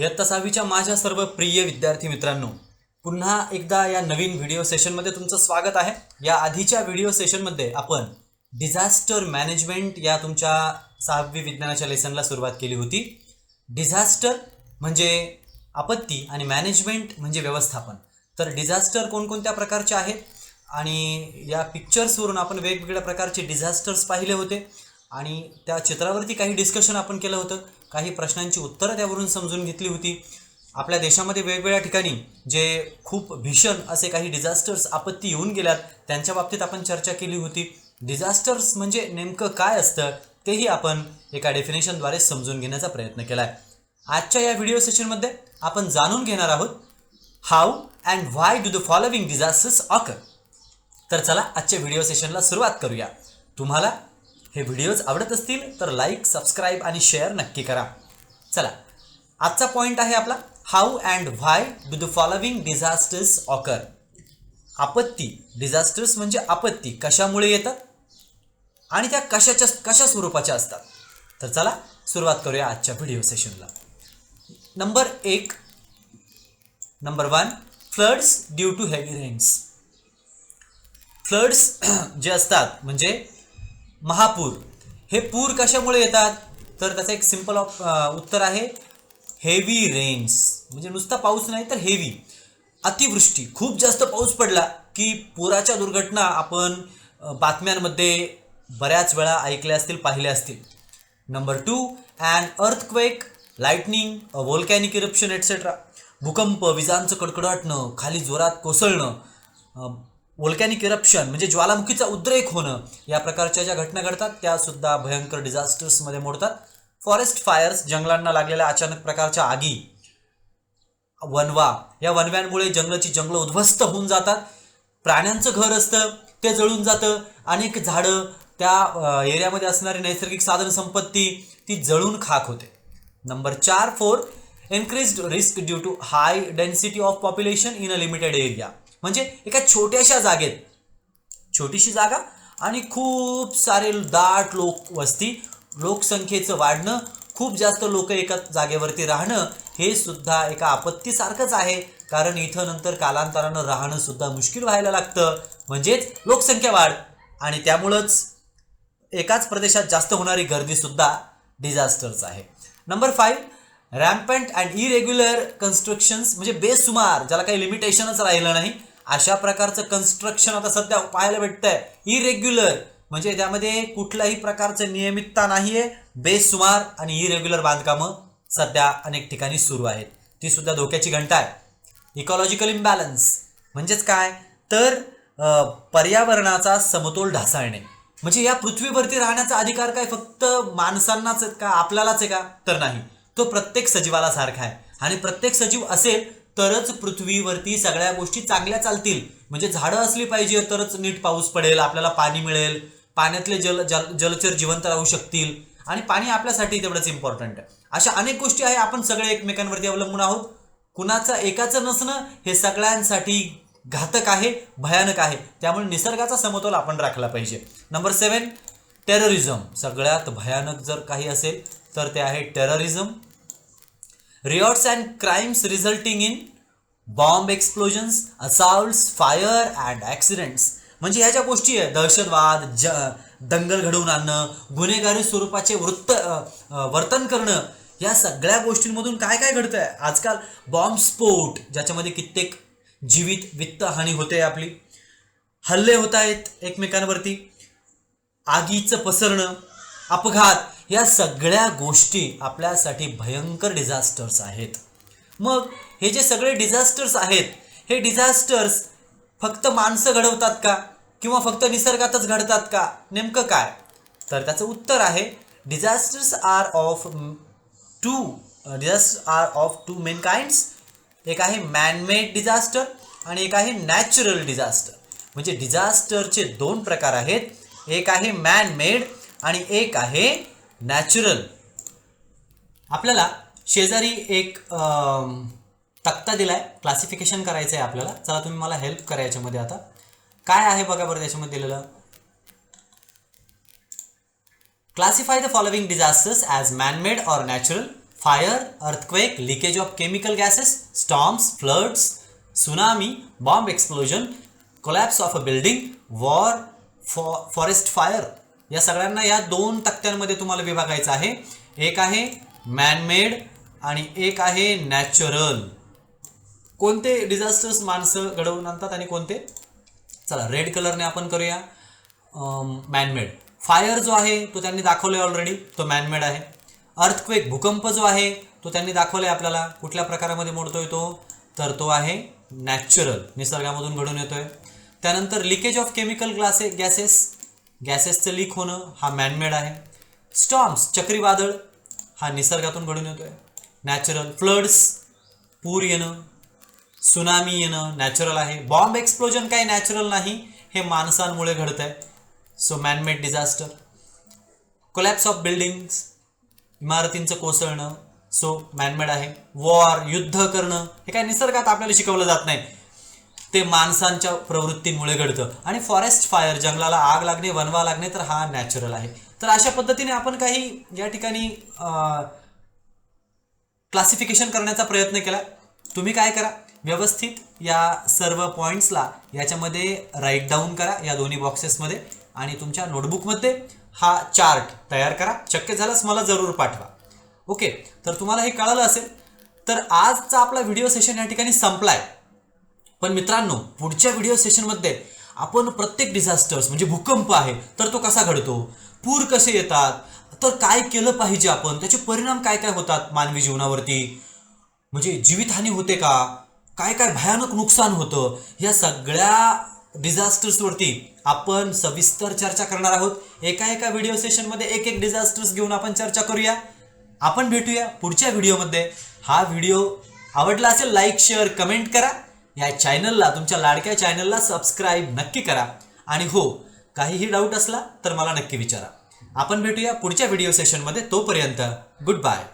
इयत्ता सहावीच्या माझ्या सर्व प्रिय विद्यार्थी मित्रांनो पुन्हा एकदा या नवीन व्हिडिओ सेशनमध्ये तुमचं स्वागत आहे. या आधीच्या व्हिडिओ सेशनमध्ये आपण डिझास्टर मॅनेजमेंट या तुमच्या सहावी विज्ञानाच्या लेसनला सुरुवात केली होती. डिझास्टर म्हणजे आपत्ती आणि मॅनेजमेंट म्हणजे व्यवस्थापन. तर डिझास्टर कोणकोणत्या प्रकारचे आहेत? आणि या पिक्चर्सवरून आपण वेगवेगळ्या प्रकारचे डिझास्टर्स पाहिले होते. आणि त्या चित्रावरती काही डिस्कशन आपण केलं होतं. काही प्रश्नांची उत्तरं त्यावरून समजून घेतली होती. आपल्या देशामध्ये वेगवेगळ्या ठिकाणी जे खूप भीषण असे काही डिझास्टर्स आपत्ती येऊन गेल्यात त्यांच्या बाबतीत आपण चर्चा केली होती. डिझास्टर्स म्हणजे नेमकं काय असतं तेही आपण एका डेफिनेशनद्वारे समजून घेण्याचा प्रयत्न केला आहे आजच्या या व्हिडिओ सेशनमध्ये आपण जाणून घेणार आहोत how and why do the following disasters occur तर चला आजच्या व्हिडिओ सेशनला सुरुवात करूया. तुम्हाला हे व्हिडिओज आवडत असतील तर लाईक सबस्क्राईब आणि शेअर नक्की करा. चला आजचा पॉईंट आहे आपला. How and why do the following disasters occur आपत्ती. डिझास्टर्स म्हणजे आपत्ती. कशामुळे येतात? आणि त्या कशाच्या कशा स्वरूपाच्या असतात? तर चला सुरुवात करूया आजच्या व्हिडिओ सेशनला नंबर एक. Number one floods due to heavy rains floods जे असतात म्हणजे महापूर. हे पूर कशामुळे येतात? तर त्याचं एक सिंपल ऑफ उत्तर आहे हेवी रेन्स म्हणजे नुसता पाऊस नाही तर हेवी अतिवृष्टी. खूप जास्त पाऊस पडला की पुराच्या दुर्घटना आपण बातम्यांमध्ये बऱ्याच वेळा ऐकल्या असतील पाहिल्या असतील. Number two and earthquake lightning volcanic eruption etcetera भूकंप विजांचं कडकडाटणं खाली जोरात कोसळणं वोल्कॅनिक इरप्शन म्हणजे ज्वालामुखीचा उद्रेक होणं या प्रकारच्या ज्या घटना घडतात त्या सुद्धा भयंकर डिझास्टर्समध्ये मोडतात. फॉरेस्ट फायर्स जंगलांना लागलेल्या अचानक प्रकारच्या आगी वनवा या वनव्यांमुळे जंगलाची जंगलं उद्ध्वस्त होऊन जातात. प्राण्यांचं घर असतं ते जळून जातं. अनेक झाडं त्या एरियामध्ये असणारी नैसर्गिक साधन संपत्ती ती जळून खाक होते. नंबर चार four increased risk due to high density of population in a limited area म्हणजे एका छोट्याशा जागेत. छोटीशी जागा आणि खूप सारे दाट लोक वस्ती लोकसंख्येचं वाढणं खूप जास्त लोक एका जागेवरती राहणं हे सुद्धा एका आपत्तीसारखंच आहे. कारण इथं नंतर कालांतरानं राहणं सुद्धा मुश्किल व्हायला लागतं. म्हणजेच लोकसंख्या वाढ. आणि त्यामुळंच एकाच प्रदेशात जास्त होणारी गर्दीसुद्धा डिझास्टर्स आहे. Number five rampant and irregular constructions म्हणजे बेसुमार ज्याला काही लिमिटेशनच राहिलं नाही अशा प्रकारचं कन्स्ट्रक्शन आता सध्या पाहायला भेटतंय. इरेग्युलर म्हणजे त्यामध्ये कुठल्याही प्रकारचं नियमितता नाहीये. बेसुमार आणि इरेग्युलर बांधकामं सध्या अनेक ठिकाणी सुरू आहेत. ती सुद्धा धोक्याची घंटा आहे इकॉलॉजिकल इम्बॅलन्स म्हणजेच काय? तर पर्यावरणाचा समतोल ढासळणे. म्हणजे या पृथ्वीवरती राहण्याचा अधिकार काय? फक्त माणसांनाच का? आपल्यालाच आहे का? तर नाही. तो प्रत्येक सजीवाला सारखा आहे. आणि प्रत्येक सजीव असेल तरच पृथ्वीवरती सगळ्या गोष्टी चांगल्या चालतील. म्हणजे झाडं असली पाहिजे तरच नीट पाऊस पडेल आपल्याला पाणी मिळेल पाण्यातले जल जल जलचर जिवंत राहू शकतील. आणि पाणी आपल्यासाठी तेवढंच इम्पॉर्टंट आहे. अशा अनेक गोष्टी आहे आपण सगळे एकमेकांवरती अवलंबून आहोत. कुणाचं एकाचं नसणं हे सगळ्यांसाठी घातक आहे भयानक आहे. त्यामुळे निसर्गाचा समतोल आपण राखला पाहिजे. नंबर सेवन टेररिझम सगळ्यात भयानक जर काही असेल तर ते आहे terrorism riots and crimes resulting in bomb explosions assaults fire and accidents म्हणजे ह्या ज्या गोष्टी आहे दहशतवाद ज दंगल घडवून आणणं गुन्हेगारी स्वरूपाचे वृत्त वर्तन करणं या सगळ्या गोष्टींमधून काय काय घडतं आहे आजकाल बॉम्ब स्फोट ज्याच्यामध्ये कित्येक जीवित वित्तहानी होते आपली. हल्ले होत आहेत एकमेकांवरती. आगीचं पसरणं अपघात या सगळ्या गोष्टी आपल्यासाठी भयंकर डिझास्टर्स आहेत. मग हे जे सगळे डिझास्टर्स आहेत हे डिझास्टर्स फक्त माणसं घडवतात का? किंवा फक्त निसर्गातच घडतात का? नेमकं काय? तर त्याचं उत्तर आहे disasters are of two disaster are of two main kinds एक आहे मॅनमेड डिझास्टर आणि एक आहे नॅचरल डिझास्टर म्हणजे डिझास्टरचे दोन प्रकार आहेत. एक आहे मॅनमेड आणि एक आहे नॅचरल आपल्याला शेजारी एक तक्ता दिलाय. क्लासिफिकेशन करायचं आहे आपल्याला. चला तुम्ही मला हेल्प करा याच्यामध्ये आता. काय आहे बघा बरं त्याच्यामध्ये दिलेलं? Classify the following disasters as manmade or natural fire earthquake leakage of chemical gases storms floods tsunami bomb explosion collapse of a building war for forest fire या सगळ्यांना या दोन तक्त्यांमध्ये तुम्हाला विभागायचं आहे. एक आहे मॅनमेड आणि एक आहे नॅचरल कोणते डिझास्टर्स माणसं घडवून आणतात आणि कोणते? चला रेड कलरने आपण करूया. मॅनमेड फायर जो आहे तो त्यांनी दाखवलाय ऑलरेडी तो मॅनमेड आहे. अर्थक्वेक भूकंप जो आहे तो त्यांनी दाखवलाय आपल्याला. कुठल्या प्रकारामध्ये मोडतोय तो? तर तो आहे नॅचरल निसर्गामधून घडून येतोय. त्यानंतर leakage of chemical glasses gases गॅसेसचं leak होणं हा मॅनमेड आहे. स्टॉम्स चक्रीवादळ हा निसर्गातून घडून येतो आहे नॅचरल फ्लड्स पूर येणं सुनामी येणं नॅचरल आहे. बॉम्ब एक्सप्लोजन काही नॅचरल नाही हे माणसांमुळे घडत आहे so manmade disaster collapse of buildings इमारतींचं कोसळणं सो मॅनमेड आहे. वॉर युद्ध करणं हे काय निसर्गात आपल्याला शिकवलं जात नाही. ते माणसांच्या प्रवृत्तींमुळे घडतं. आणि फॉरेस्ट फायर जंगलाला आग लागणे वनवा लागणे तर हा नॅचरल आहे. तर अशा पद्धतीने आपण काही या ठिकाणी क्लासिफिकेशन करण्याचा प्रयत्न केला. तुम्ही काय करा? व्यवस्थित या सर्व पॉईंट्सला याच्यामध्ये राईट डाऊन करा या दोन्ही बॉक्सेसमध्ये आणि तुमच्या नोटबुकमध्ये हा चार्ट तयार करा. शक्य झाल्यास मला जरूर पाठवा. ओके तर तुम्हाला हे कळालं असेल. तर आजचा आपला व्हिडिओ सेशन या ठिकाणी संपलाय. पण मित्रांनो पुढच्या व्हिडिओ सेशनमध्ये आपण प्रत्येक डिझास्टर्स म्हणजे भूकंप आहे तर तो कसा घडतो? पूर कसे येतात? तर काय केलं पाहिजे आपण? त्याचे परिणाम काय काय होतात मानवी जीवनावरती? म्हणजे जीवितहानी होते का? काय काय भयानक नुकसान होतं? या सगळ्या डिझास्टर्सवरती आपण सविस्तर चर्चा करणार आहोत. एका एका व्हिडिओ सेशनमध्ये एक एक डिझास्टर्स घेऊन आपण चर्चा करूया. आपण भेटूया पुढच्या व्हिडिओमध्ये हा व्हिडिओ आवडला असेल लाईक शेअर कमेंट करा. या चॅनलला तुमच्या लाडक्या चॅनलला सबस्क्राईब नक्की करा. आणि हो काहीही डाऊट असला तर मला नक्की विचारा. आपण भेटूया पुढच्या व्हिडिओ सेशनमध्ये तोपर्यंत गुड बाय